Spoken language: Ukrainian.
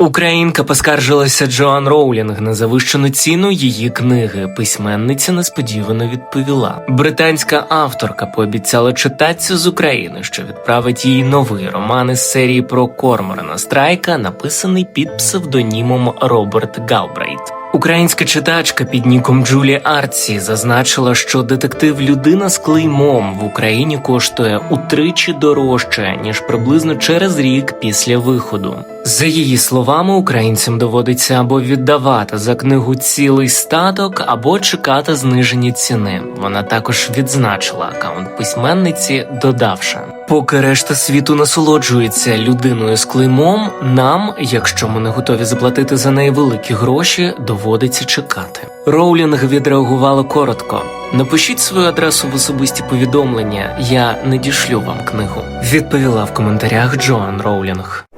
Українка поскаржилася Джоан Роулінг на завищену ціну її книги. Письменниця несподівано відповіла. Британська авторка пообіцяла читатися з України, що відправить їй новий роман із серії про Корморана Страйка, написаний під псевдонімом Роберт Галбрейт. Українська читачка під ніком Джулі Арці зазначила, що детектив Людина з клеймом в Україні коштує утричі дорожче ніж приблизно через рік після виходу. За її словами, українцям доводиться або віддавати за книгу цілий статок, або чекати зниження ціни. Вона також відзначила акаунт письменниці, додавши. Поки решта світу насолоджується людиною з клеймом, нам, якщо ми не готові заплатити за неї великі гроші, доводиться чекати. Роулінг відреагувала коротко. Напишіть свою адресу в особисті повідомлення, я не дішлю вам книгу. Відповіла в коментарях Джоан Роулінг.